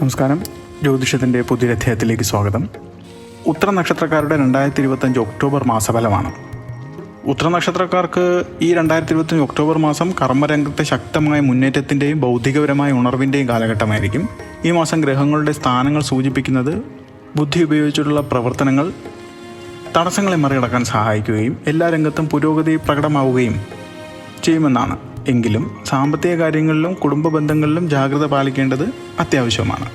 നമസ്കാരം. ജ്യോതിഷത്തിന്റെ പുതിയൊരധ്യായത്തിലേക്ക് സ്വാഗതം. ഉത്തര നക്ഷത്രക്കാരുടെ രണ്ടായിരത്തി ഇരുപത്തഞ്ച് ഒക്ടോബർ മാസഫലമാണ്. ഉത്തര നക്ഷത്രക്കാർക്ക് ഈ രണ്ടായിരത്തി ഇരുപത്തഞ്ച് ഒക്ടോബർ മാസം കർമ്മരംഗത്തെ ശക്തമായ മുന്നേറ്റത്തിന്റെയും ബൗദ്ധികപരമായ ഉണർവിന്റെയും കാലഘട്ടമായിരിക്കും. ഈ മാസം ഗ്രഹങ്ങളുടെ സ്ഥാനങ്ങൾ സൂചിപ്പിക്കുന്നത് ബുദ്ധി ഉപയോഗിച്ചിട്ടുള്ള പ്രവർത്തനങ്ങൾ തടസ്സങ്ങളെ മറികടക്കാൻ സഹായിക്കുകയും എല്ലാ രംഗത്തും പുരോഗതി പ്രകടമാവുകയും ചെയ്യുമെന്നാണ്. എങ്കിലും സാമ്പത്തിക കാര്യങ്ങളിലും കുടുംബ ബന്ധങ്ങളിലും ജാഗ്രത പാലിക്കേണ്ടത് അത്യാവശ്യമാണ്.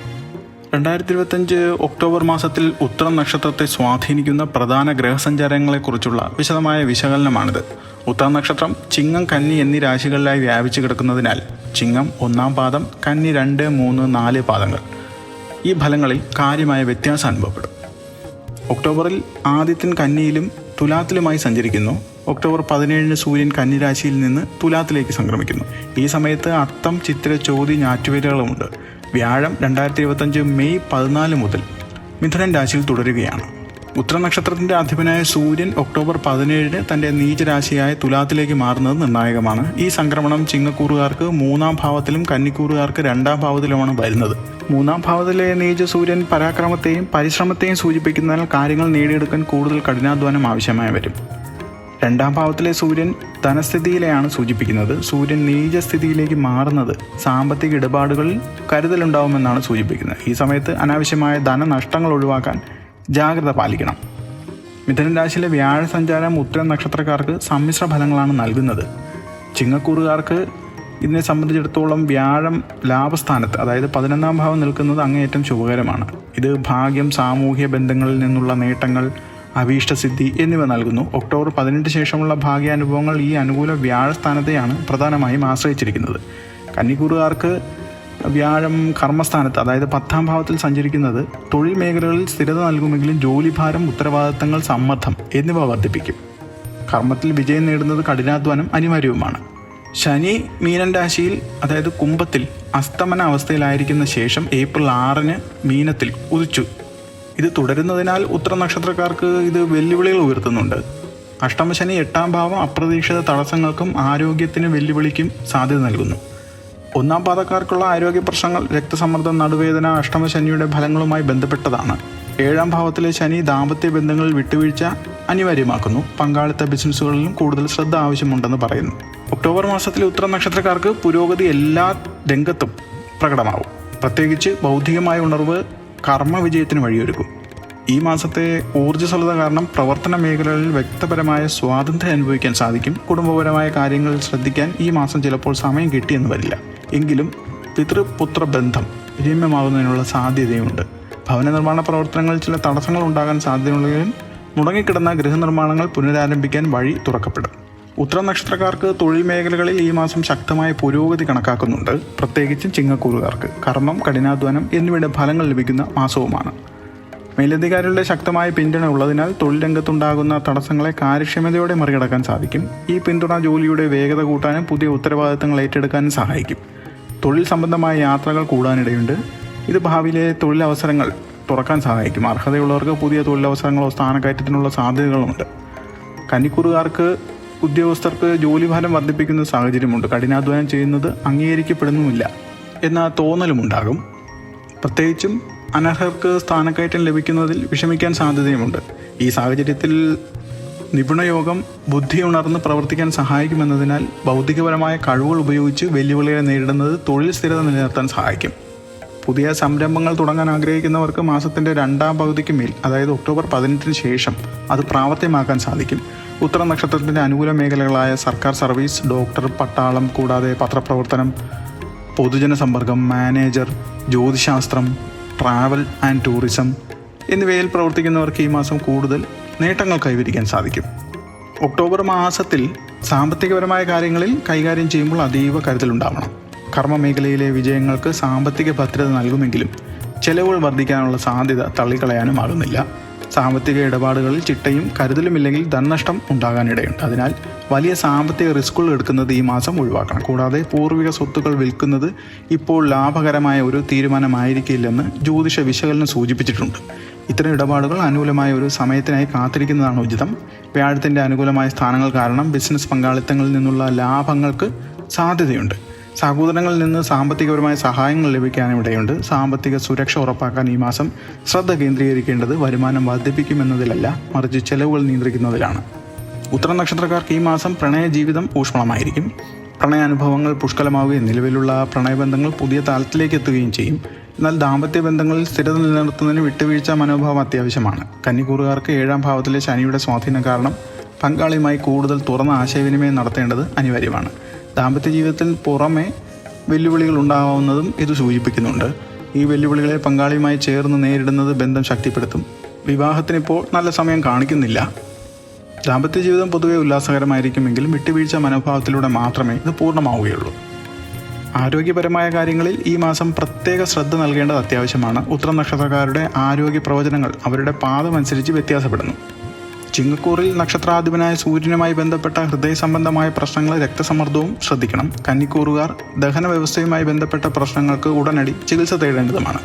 രണ്ടായിരത്തി ഇരുപത്തഞ്ച് ഒക്ടോബർ മാസത്തിൽ ഉത്തരം നക്ഷത്രത്തെ സ്വാധീനിക്കുന്ന പ്രധാന ഗ്രഹസഞ്ചാരങ്ങളെക്കുറിച്ചുള്ള വിശദമായ വിശകലനമാണിത്. ഉത്തരം നക്ഷത്രം ചിങ്ങം കന്നി എന്നീ രാശികളിലായി വ്യാപിച്ചു കിടക്കുന്നതിനാൽ ചിങ്ങം ഒന്നാം പാദം കന്നി രണ്ട് മൂന്ന് നാല് പാദങ്ങൾ. ഈ ഫലങ്ങളിൽ കാര്യമായ വ്യത്യാസം അനുഭവപ്പെടും. ഒക്ടോബറിൽ ആദ്യത്തിൻ കന്നിയിലും തുലാത്തിലുമായി സഞ്ചരിക്കുന്നു. ഒക്ടോബർ പതിനേഴിന് സൂര്യൻ കന്നിരാശിയിൽ നിന്ന് തുലാത്തിലേക്ക് സംക്രമിക്കുന്നു. ഈ സമയത്ത് അത്തം ചിത്ര ചോതി ഞാറ്റുവേലുകളുമുണ്ട്. വ്യാഴം രണ്ടായിരത്തി ഇരുപത്തഞ്ച് മെയ് പതിനാല് മുതൽ മിഥുനൻ രാശിയിൽ തുടരുകയാണ്. ഉത്തരനക്ഷത്രത്തിന്റെ അധിപനായ സൂര്യൻ ഒക്ടോബർ പതിനേഴിന് തന്റെ നീചരാശിയായ തുലാത്തിലേക്ക് മാറുന്നത് നിർണായകമാണ്. ഈ സംക്രമണം ചിങ്ങക്കൂറുകാർക്ക് മൂന്നാം ഭാവത്തിലും കന്നിക്കൂറുകാർക്ക് രണ്ടാം ഭാവത്തിലുമാണ് വരുന്നത്. മൂന്നാം ഭാവത്തിലെ നീച സൂര്യൻ പരാക്രമത്തെയും പരിശ്രമത്തെയും സൂചിപ്പിക്കുന്നതിനാൽ കാര്യങ്ങൾ നേടിയെടുക്കാൻ കൂടുതൽ കഠിനാധ്വാനം ആവശ്യമായി വരും. രണ്ടാം ഭാവത്തിലെ സൂര്യൻ ധനസ്ഥിതിയിലെയാണ് സൂചിപ്പിക്കുന്നത്. സൂര്യൻ നീചസ്ഥിതിയിലേക്ക് മാറുന്നത് സാമ്പത്തിക ഇടപാടുകളിൽ കരുതലുണ്ടാവുമെന്നാണ് സൂചിപ്പിക്കുന്നത്. ഈ സമയത്ത് അനാവശ്യമായ ധനനഷ്ടങ്ങൾ ഒഴിവാക്കാൻ ജാഗ്രത പാലിക്കണം. മിഥുനൻ രാശിയിലെ വ്യാഴ സഞ്ചാരം ഉത്തരം നക്ഷത്രക്കാർക്ക് സമ്മിശ്ര ഫലങ്ങളാണ് നൽകുന്നത്. ചിങ്ങക്കൂറുകാർക്ക് ഇതിനെ സംബന്ധിച്ചിടത്തോളം വ്യാഴം ലാഭസ്ഥാനത്ത് അതായത് പതിനൊന്നാം ഭാവം നിൽക്കുന്നത് അങ്ങേയറ്റം ശുഭകരമാണ്. ഇത് ഭാഗ്യം സാമൂഹ്യ ബന്ധങ്ങളിൽ നിന്നുള്ള നേട്ടങ്ങൾ അഭീഷ്ടസിദ്ധി എന്നിവ നൽകുന്നു. ഒക്ടോബർ പതിനെട്ട് ശേഷമുള്ള ഭാഗ്യാനുഭവങ്ങൾ ഈ അനുകൂല വ്യാഴസ്ഥാനത്തെയാണ് പ്രധാനമായും ആശ്രയിച്ചിരിക്കുന്നത്. കന്നിക്കൂറുകാർക്ക് വ്യാഴം കർമ്മസ്ഥാനത്ത് അതായത് പത്താം ഭാവത്തിൽ സഞ്ചരിക്കുന്നത് തൊഴിൽ മേഖലകളിൽ സ്ഥിരത നൽകുമെങ്കിലും ജോലിഭാരം ഉത്തരവാദിത്തങ്ങൾ സമ്മർദ്ദം എന്നിവ വർദ്ധിപ്പിക്കും. കർമ്മത്തിൽ വിജയം നേടുന്നത് കഠിനാധ്വാനം അനിവാര്യവുമാണ്. ശനി മീനൻ രാശിയിൽ അതായത് കുംഭത്തിൽ അസ്തമന അവസ്ഥയിലായിരിക്കുന്ന ശേഷം ഏപ്രിൽ ആറിന് മീനത്തിൽ ഉദിച്ചു ഇത് തുടരുന്നതിനാൽ ഉത്തര നക്ഷത്രക്കാർക്ക് ഇത് വെല്ലുവിളികൾ ഉയർത്തുന്നുണ്ട്. അഷ്ടമശനി എട്ടാം ഭാവം അപ്രതീക്ഷിത തടസ്സങ്ങൾക്കും ആരോഗ്യത്തിന് വെല്ലുവിളിക്കും സാധ്യത നൽകുന്നു. ഒന്നാം പാദക്കാർക്കുള്ള ആരോഗ്യ പ്രശ്നങ്ങൾ രക്തസമ്മർദ്ദം നടുവേദന അഷ്ടമശനിയുടെ ഫലങ്ങളുമായി ബന്ധപ്പെട്ടതാണ്. ഏഴാം ഭാവത്തിലെ ശനി ദാമ്പത്യ ബന്ധങ്ങളിൽ വിട്ടുവീഴ്ച അനിവാര്യമാക്കുന്നു. പങ്കാളിത്ത ബിസിനസ്സുകളിലും കൂടുതൽ ശ്രദ്ധ ആവശ്യമുണ്ടെന്ന് പറയുന്നു. ഒക്ടോബർ മാസത്തിലെ ഉത്തര നക്ഷത്രക്കാർക്ക് പുരോഗതി എല്ലാ രംഗത്തും പ്രകടമാവും. പ്രത്യേകിച്ച് ബൗദ്ധികമായ ഉണർവ് കർമ്മ വിജയത്തിന് വഴിയൊരുക്കും. ഈ മാസത്തെ ഊർജസ്വലത കാരണം പ്രവർത്തന മേഖലകളിൽ വ്യക്തപരമായ സ്വാതന്ത്ര്യം അനുഭവിക്കാൻ സാധിക്കും. കുടുംബപരമായ കാര്യങ്ങൾ ശ്രദ്ധിക്കാൻ ഈ മാസം ചിലപ്പോൾ സമയം കിട്ടിയെന്ന് വരില്ല. എങ്കിലും പിതൃപുത്ര ബന്ധം രമ്യമാകുന്നതിനുള്ള സാധ്യതയുണ്ട്. ഭവന നിർമ്മാണ പ്രവർത്തനങ്ങളിൽ ചില തടസ്സങ്ങൾ ഉണ്ടാകാൻ സാധ്യതയുള്ളെങ്കിലും മുടങ്ങിക്കിടന്ന ഗൃഹനിർമ്മാണങ്ങൾ പുനരാരംഭിക്കാൻ വഴി തുറക്കപ്പെടും. ഉത്തര നക്ഷത്രക്കാർക്ക് തൊഴിൽ മേഖലകളിൽ ഈ മാസം ശക്തമായ പുരോഗതി കണക്കാക്കുന്നുണ്ട്. പ്രത്യേകിച്ചും ചിങ്ങക്കൂറുകാർക്ക്. കർമ്മം കഠിനാധ്വാനം എന്നിവയുടെ ഫലങ്ങൾ ലഭിക്കുന്ന മാസവുമാണ്. മേലധികാരികളുടെ ശക്തമായ പിന്തുണ ഉള്ളതിനാൽ തൊഴിൽ രംഗത്തുണ്ടാകുന്ന തടസ്സങ്ങളെ കാര്യക്ഷമതയോടെ മറികടക്കാൻ സാധിക്കും. ഈ പിന്തുണ ജോലിയുടെ വേഗത കൂട്ടാനും പുതിയ ഉത്തരവാദിത്തങ്ങൾ ഏറ്റെടുക്കാനും സഹായിക്കും. തൊഴിൽ സംബന്ധമായ യാത്രകൾ കൂടാനിടയുണ്ട്. ഇത് ഭാവിയിലെ തൊഴിലവസരങ്ങൾ തുറക്കാൻ സഹായിക്കും. അർഹതയുള്ളവർക്ക് പുതിയ തൊഴിലവസരങ്ങളോ സ്ഥാനക്കയറ്റത്തിനുള്ള സാധ്യതകളുമുണ്ട്. കന്നിക്കൂറുകാർക്ക് ഉദ്യോഗസ്ഥർക്ക് ജോലിഭാരം വർദ്ധിപ്പിക്കുന്ന സാഹചര്യമുണ്ട്. കഠിനാധ്വാനം ചെയ്യുന്നത് അംഗീകരിക്കപ്പെടുന്നുമില്ല എന്ന തോന്നലുമുണ്ടാകും. പ്രത്യേകിച്ചും അനർഹർക്ക് സ്ഥാനക്കയറ്റം ലഭിക്കുന്നതിൽ വിഷമിക്കാൻ സാധ്യതയുമുണ്ട്. ഈ സാഹചര്യത്തിൽ നിപുണയോഗം ബുദ്ധി ഉണർന്ന് പ്രവർത്തിക്കാൻ സഹായിക്കുമെന്നതിനാൽ ഭൗതികപരമായ കഴിവുകൾ ഉപയോഗിച്ച് വെല്ലുവിളികളെ നേരിടുന്നത് തൊഴിൽ സ്ഥിരത നിലനിർത്താൻ സഹായിക്കും. പുതിയ സംരംഭങ്ങൾ തുടങ്ങാൻ ആഗ്രഹിക്കുന്നവർക്ക് മാസത്തിന്റെ രണ്ടാം പകുതിക്ക് മേൽ അതായത് ഒക്ടോബർ പതിനെട്ടിന് ശേഷം അത് പ്രാവർത്തികമാക്കാൻ സാധിക്കും. ഉത്തര നക്ഷത്രത്തിന്റെ അനുകൂല മേഖലകളായ സർക്കാർ സർവീസ് ഡോക്ടർ പട്ടാളം കൂടാതെ പത്രപ്രവർത്തനം പൊതുജന സമ്പർക്കം മാനേജർ ജ്യോതിശാസ്ത്രം ട്രാവൽ ആൻഡ് ടൂറിസം എന്നിവയിൽ പ്രവർത്തിക്കുന്നവർക്ക് ഈ മാസം കൂടുതൽ നേട്ടങ്ങൾ കൈവരിക്കാൻ സാധിക്കും. ഒക്ടോബർ മാസത്തിൽ സാമ്പത്തികപരമായ കാര്യങ്ങളിൽ കൈകാര്യം ചെയ്യുമ്പോൾ അതീവ കരുതലുണ്ടാവണം. കർമ്മ മേഖലയിലെ വിജയങ്ങൾക്ക് സാമ്പത്തിക ഭദ്രത നൽകുമെങ്കിലും ചെലവുകൾ വർദ്ധിക്കാനുള്ള സാധ്യത തള്ളിക്കളയാനും ആകുന്നില്ല സാമ്പത്തിക ഇടപാടുകളിൽ ചിട്ടയും കരുതലുമില്ലെങ്കിൽ ധനനഷ്ടം ഉണ്ടാകാനിടയുണ്ട്. അതിനാൽ വലിയ സാമ്പത്തിക റിസ്കുകൾ എടുക്കുന്നത് ഈ മാസം ഒഴിവാക്കണം. കൂടാതെ പൂർവിക സ്വത്തുക്കൾ വിൽക്കുന്നത് ഇപ്പോൾ ലാഭകരമായ ഒരു തീരുമാനമായിരിക്കില്ലെന്ന് ജ്യോതിഷ വിശകലനം സൂചിപ്പിച്ചിട്ടുണ്ട്. ഇത്തരം ഇടപാടുകൾ അനുകൂലമായ ഒരു സമയത്തിനായി കാത്തിരിക്കുന്നതാണ് ഉചിതം. വ്യാഴത്തിന്റെ അനുകൂലമായ സ്ഥാനങ്ങൾ കാരണം ബിസിനസ് പങ്കാളിത്തങ്ങളിൽ നിന്നുള്ള ലാഭങ്ങൾക്ക് സാധ്യതയുണ്ട്. സഹോദരങ്ങളിൽ നിന്ന് സാമ്പത്തികപരമായ സഹായങ്ങൾ ലഭിക്കാനും ഇടയുണ്ട് സാമ്പത്തിക സുരക്ഷ ഉറപ്പാക്കാൻ ഈ മാസം ശ്രദ്ധ കേന്ദ്രീകരിക്കേണ്ടത് വരുമാനം വർദ്ധിപ്പിക്കുമെന്നതിലല്ല മറിച്ച് ചെലവുകൾ നിയന്ത്രിക്കുന്നതിലാണ്. ഉത്തര നക്ഷത്രക്കാർക്ക് ഈ മാസം പ്രണയ ജീവിതം ഊഷ്മളമായിരിക്കും. പ്രണയാനുഭവങ്ങൾ പുഷ്കലമാവുകയും നിലവിലുള്ള പ്രണയബന്ധങ്ങൾ പുതിയ തലത്തിലേക്ക് എത്തുകയും ചെയ്യും. എന്നാൽ ദാമ്പത്യ ബന്ധങ്ങളിൽ സ്ഥിരത നിലനിർത്തുന്നതിന് വിട്ടുവീഴ്ച മനോഭാവം അത്യാവശ്യമാണ്. കന്നിക്കൂറുകാർക്ക് ഏഴാം ഭാവത്തിലെ ശനിയുടെ സ്വാധീനം കാരണം പങ്കാളിയുമായി കൂടുതൽ തുറന്ന ആശയവിനിമയം നടത്തേണ്ടത് അനിവാര്യമാണ്. ദാമ്പത്യ ജീവിതത്തിൽ പുറമെ വെല്ലുവിളികൾ ഉണ്ടാവാവുന്നതും ഇത് സൂചിപ്പിക്കുന്നുണ്ട്. ഈ വെല്ലുവിളികളെ പങ്കാളിയുമായി ചേർന്ന് നേരിടുന്നത് ബന്ധം ശക്തിപ്പെടുത്തും. വിവാഹത്തിനിപ്പോൾ നല്ല സമയം കാണിക്കുന്നില്ല. ദാമ്പത്യ ജീവിതം പൊതുവെ ഉല്ലാസകരമായിരിക്കുമെങ്കിലും വിട്ടുവീഴ്ച മനോഭാവത്തിലൂടെ മാത്രമേ ഇത് പൂർണമാവുകയുള്ളൂ. ആരോഗ്യപരമായ കാര്യങ്ങളിൽ ഈ മാസം പ്രത്യേക ശ്രദ്ധ നൽകേണ്ടത് അത്യാവശ്യമാണ്. ഉത്തര നക്ഷത്രക്കാരുടെ ആരോഗ്യ പ്രവചനങ്ങൾ അവരുടെ പാദമനുസരിച്ച് വ്യത്യാസപ്പെടുന്നു. ചിങ്ങക്കൂറിൽ നക്ഷത്രാധിപനായ സൂര്യനുമായി ബന്ധപ്പെട്ട ഹൃദയ സംബന്ധമായ പ്രശ്നങ്ങൾ രക്തസമ്മർദ്ദവും ശ്രദ്ധിക്കണം. കന്നിക്കൂറുകാർ ദഹന വ്യവസ്ഥയുമായി ബന്ധപ്പെട്ട പ്രശ്നങ്ങൾക്ക് ഉടനടി ചികിത്സ തേടേണ്ടതുമാണ്.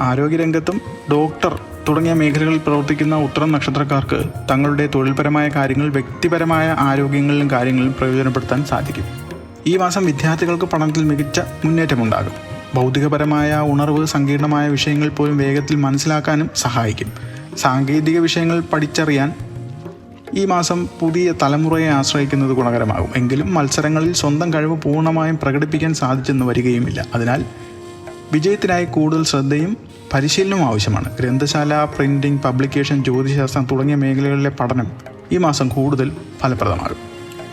ആരോഗ്യരംഗത്തും ഡോക്ടർ തുടങ്ങിയ മേഖലകളിൽ പ്രവർത്തിക്കുന്ന ഉത്തരം നക്ഷത്രക്കാർക്ക് തങ്ങളുടെ തൊഴിൽപരമായ കാര്യങ്ങൾ വ്യക്തിപരമായ ആരോഗ്യങ്ങളിലും കാര്യങ്ങളിലും പ്രയോജനപ്പെടുത്താൻ സാധിക്കും. ഈ മാസം വിദ്യാർത്ഥികൾക്ക് പഠനത്തിൽ മികച്ച മുന്നേറ്റമുണ്ടാകും. ഭൗതികപരമായ ഉണർവ് സങ്കീർണമായ വിഷയങ്ങൾ പോലും വേഗത്തിൽ മനസ്സിലാക്കാനും സഹായിക്കും. സാങ്കേതിക വിഷയങ്ങൾ പഠിച്ചറിയാൻ ഈ മാസം പുതിയ തലമുറയെ ആശ്രയിക്കുന്നത് ഗുണകരമാകും. എങ്കിലും മത്സരങ്ങളിൽ സ്വന്തം കഴിവ് പൂർണമായും പ്രകടിപ്പിക്കാൻ സാധിച്ചെന്ന് വരികയുമില്ല. അതിനാൽ വിജയത്തിനായി കൂടുതൽ ശ്രദ്ധയും പരിശീലനവും ആവശ്യമാണ്. ഗ്രന്ഥശാല പ്രിന്റിംഗ് പബ്ലിക്കേഷൻ ജ്യോതിശാസ്ത്രം തുടങ്ങിയ മേഖലകളിലെ പഠനം ഈ മാസം കൂടുതൽ ഫലപ്രദമാകും.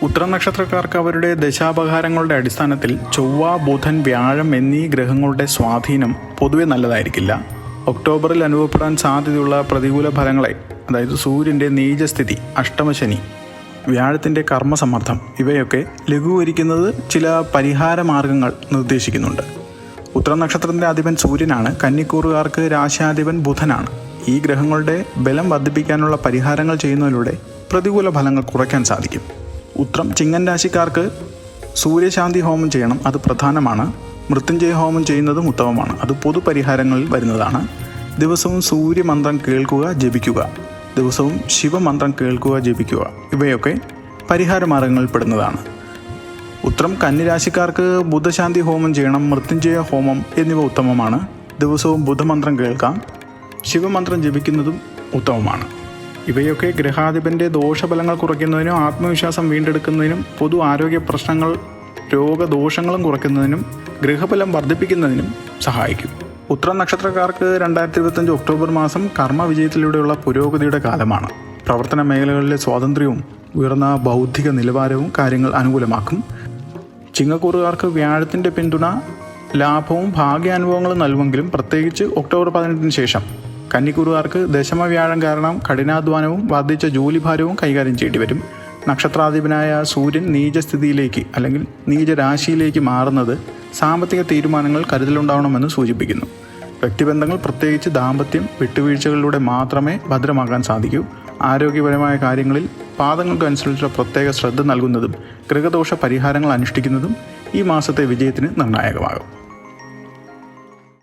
ഉത്തര നക്ഷത്രക്കാർക്ക് അവരുടെ ദശാപകാരങ്ങളുടെ അടിസ്ഥാനത്തിൽ ചൊവ്വ ബുധൻ വ്യാഴം എന്നീ ഗ്രഹങ്ങളുടെ സ്വാധീനം പൊതുവെ നല്ലതായിരിക്കില്ല. ഒക്ടോബറിൽ അനുഭവപ്പെടാൻ സാധ്യതയുള്ള പ്രതികൂല ഫലങ്ങളെ അതായത് സൂര്യന്റെ നീചസ്ഥിതി അഷ്ടമശനി വ്യാഴത്തിന്റെ കർമ്മസമ്മർദ്ദം ഇവയൊക്കെ ലഘൂകരിക്കുന്നത് ചില പരിഹാര മാർഗങ്ങൾ നിർദ്ദേശിക്കുന്നുണ്ട്. ഉത്തര നക്ഷത്രത്തിന്റെ അധിപൻ സൂര്യനാണ് കന്നിക്കൂറുകാർക്ക് രാശാധിപൻ ബുധനാണ്. ഈ ഗ്രഹങ്ങളുടെ ബലം വർദ്ധിപ്പിക്കാനുള്ള പരിഹാരങ്ങൾ ചെയ്യുന്നതിലൂടെ പ്രതികൂല ഫലങ്ങൾ കുറയ്ക്കാൻ സാധിക്കും. ഉത്രം ചിങ്ങൻ രാശിക്കാർക്ക് സൂര്യശാന്തി ഹോമം ചെയ്യണം അത് പ്രധാനമാണ്. മൃത്യുഞ്ജയ ഹോമം ചെയ്യുന്നതും ഉത്തമമാണ്. അത് പൊതുപരിഹാരങ്ങളിൽ വരുന്നതാണ്. ദിവസവും സൂര്യമന്ത്രം കേൾക്കുക ജപിക്കുക. ദിവസവും ശിവമന്ത്രം കേൾക്കുക ജപിക്കുക. ഇവയൊക്കെ പരിഹാര മാർഗങ്ങളിൽ പെടുന്നതാണ് ഉത്രം കന്നിരാശിക്കാർക്ക് ബുദ്ധശാന്തി ഹോമം ചെയ്യണം മൃത്യുഞ്ജയ ഹോമം എന്നിവ ഉത്തമമാണ്. ദിവസവും ബുദ്ധമന്ത്രം കേൾക്കാം ശിവമന്ത്രം ജപിക്കുന്നതും ഉത്തമമാണ്. ഇവയൊക്കെ ഗ്രഹാധിപന്റെ ദോഷഫലങ്ങൾ കുറയ്ക്കുന്നതിനും ആത്മവിശ്വാസം വീണ്ടെടുക്കുന്നതിനും പൊതു ആരോഗ്യ പ്രശ്നങ്ങൾ രോഗദോഷങ്ങളും കുറയ്ക്കുന്നതിനും ഗൃഹഫലം വർദ്ധിപ്പിക്കുന്നതിനും സഹായിക്കും. ഉത്തര നക്ഷത്രക്കാർക്ക് രണ്ടായിരത്തി ഇരുപത്തഞ്ച് ഒക്ടോബർ മാസം കർമ്മ വിജയത്തിലൂടെയുള്ള പുരോഗതിയുടെ കാലമാണ്. പ്രവർത്തന മേഖലകളിലെ സ്വാതന്ത്ര്യവും ഉയർന്ന ബൗദ്ധിക നിലവാരവും കാര്യങ്ങൾ അനുകൂലമാക്കും. ചിങ്ങക്കൂറുകാർക്ക് വ്യാഴത്തിന്റെ പിന്തുണ ലാഭവും ഭാഗ്യാനുഭവങ്ങളും നൽകുമെങ്കിലും പ്രത്യേകിച്ച് ഒക്ടോബർ പതിനെട്ടിന് ശേഷം. കന്നിക്കൂറുകാർക്ക് ദശമ വ്യാഴം കാരണം കഠിനാധ്വാനവും വർദ്ധിച്ച ജോലിഭാരവും കൈകാര്യം ചെയ്യേണ്ടി വരും നക്ഷത്രാധിപനായ സൂര്യൻ നീചസ്ഥിതിയിലേക്ക് അല്ലെങ്കിൽ നീചരാശിയിലേക്ക് മാറുന്നത് സാമ്പത്തിക തീരുമാനങ്ങൾ കരുതലുണ്ടാവണമെന്ന് സൂചിപ്പിക്കുന്നു. വ്യക്തിബന്ധങ്ങൾ പ്രത്യേകിച്ച് ദാമ്പത്യം വിട്ടുവീഴ്ചകളിലൂടെ മാത്രമേ ഭദ്രമാക്കാൻ സാധിക്കൂ. ആരോഗ്യപരമായ കാര്യങ്ങളിൽ പാദങ്ങൾക്കനുസരിച്ചുള്ള പ്രത്യേക ശ്രദ്ധ നൽകുന്നതും ഗൃഹദോഷ പരിഹാരങ്ങൾ അനുഷ്ഠിക്കുന്നതും ഈ മാസത്തെ വിജയത്തിന് നിർണായകമാകും.